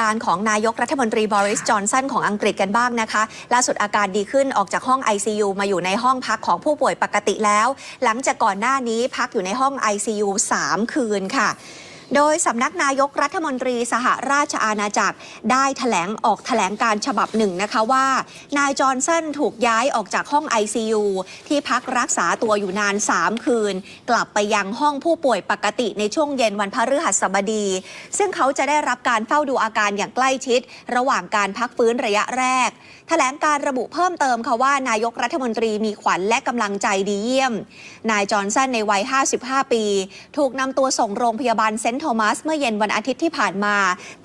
การของนายกรัฐมนตรีบริสจอนสันของอังกฤษกันบ้างนะคะ ล่าสุดอาการดีขึ้นออกจากห้อง ICU มาอยู่ในห้องพักของผู้ป่วยปกติแล้ว หลังจากก่อนหน้านี้พักอยู่ในห้อง ICU 3 คืนค่ะ โดยสำนักนายกรัฐมนตรีสหราชอาณาจักร ได้ถแถลงออกถแถลงการฉบับหนึ่งนะคะว่า นายจอห์นสันถูกย้ายออกจากห้อง ICU ที่พักรักษาตัวอยู่นาน 3 คืน กลับไปยังห้องผู้ป่วยปกติในช่วงเย็นวันพฤหัสบดี ซึ่งเขาจะได้รับการเฝ้าดูอาการอย่างใกล้ชิด ระหว่างการพักฟื้นระยะแรกแถลงการระบุเพิ่มเติมค่ะว่านายกรัฐมนตรีมีขวัญและกำลังใจดีเยี่ยม นายจอห์นสันในวัย 55 ปี ถูกนำตัวส่งโรงพยาบาลเซนต์โทมัส เมื่อเย็นวันอาทิตย์ที่ผ่านมา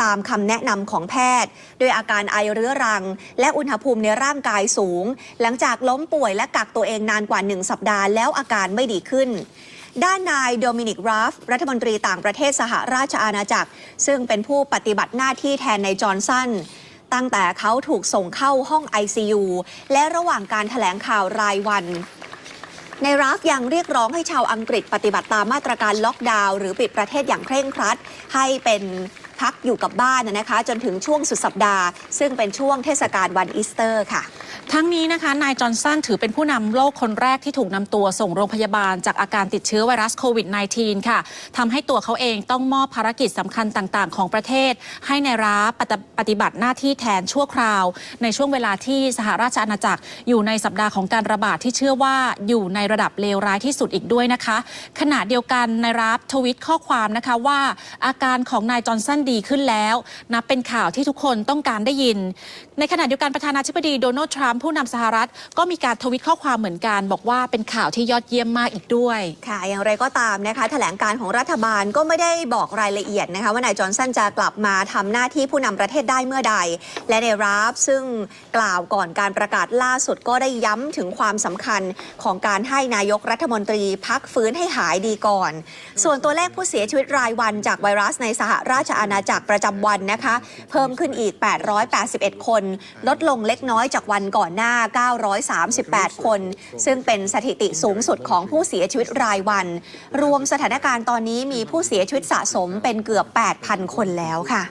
ตามคำแนะนำของแพทย์โดยอาการไอเรื้อรัง และอุณหภูมิในร่างกายสูง หลังจากล้มป่วยและกักตัวเองนานกว่า 1 สัปดาห์แล้วอาการไม่ดีขึ้นด้านนายโดมินิกราฟ รัฐมนตรีต่างประเทศสหราชอาณาจักร ซึ่งเป็นผู้ปฏิบัติหน้าที่แทนนายจอห์นสันตั้งแต่เขาถูกส่งเข้าห้อง ICU และระหว่างการถแถลงข่าวรายวัน ในราฟยังเรียกร้องให้ชาวอังกฤษปฏิบัติตามมาตรการล็อกดาวน์หรือปิดประเทศอย่างเคร่งครัด ให้เป็น พักอยู่กับบ้านนะคะ จนถึงช่วงสุดสัปดาห์ ซึ่งเป็นช่วงเทศกาลวันอีสเตอร์ค่ะ ทั้งนี้นะคะนายจอห์นสันถือเป็นผู้นำโลกคนแรกที่ถูกนำตัวส่งโรงพยาบาลจากอาการติดเชื้อไวรัสโควิด -19 ค่ะทำให้ตัวเขาเองต้องมอบภารกิจสำคัญต่างๆ ของประเทศ ให้ในายราฟปฏิปฏิบัติหน้าที่แทนชั่วคราว ในช่วงเวลาที่สหราชอาณาจักรอยู่ในสัปดาห์ของการระบาดที่เชื่อว่าอยู่ในระดับเลวร้ายที่สุดอีกด้วยนะคะ ขณะเดียวกันนายราฟทวิตข้อความนะคะว่าอาการของนายจอห์นสันดีขึ้นแล้ว นับเป็นข่าวที่ทุกคนต้องการได้ยิน ในขณะเดียวกันประธานาธิบดีโดนัลด์ทรัมป์ผู้นำสหรัฐ ก็มีการทวิตข้อความเหมือนกัน บอกว่าเป็นข่าวที่ยอดเยี่ยมมากอีกด้วยค่ะ อย่างไรก็ตามนะคะ แถลงการของรัฐบาลก็ไม่ได้บอกรายละเอียดนะคะว่านายจอห์นสันจะกลับมาทำหน้าที่ผู้นำประเทศได้เมื่อใด และในราฟซึ่งกล่าวก่อนการประกาศล่าสุดก็ได้ย้ำถึงความสำคัญของการให้นายกรัฐมนตรีพักฟื้นให้หายดีก่อน ส่วนตัวเลขผู้เสียชีวิตรายวันจากไวรัสในสหราชอาณาจากประจำวันนะคะ เพิ่มขึ้นอีก 881 คน ลดลงเล็กน้อยจากวันก่อนหน้า 938 คน ซึ่งเป็นสถิติสูงสุดของผู้เสียชีวิตรายวัน รวมสถานการณ์ตอนนี้มีผู้เสียชีวิตสะสมเป็นเกือบ 8,000 คนแล้วค่ะ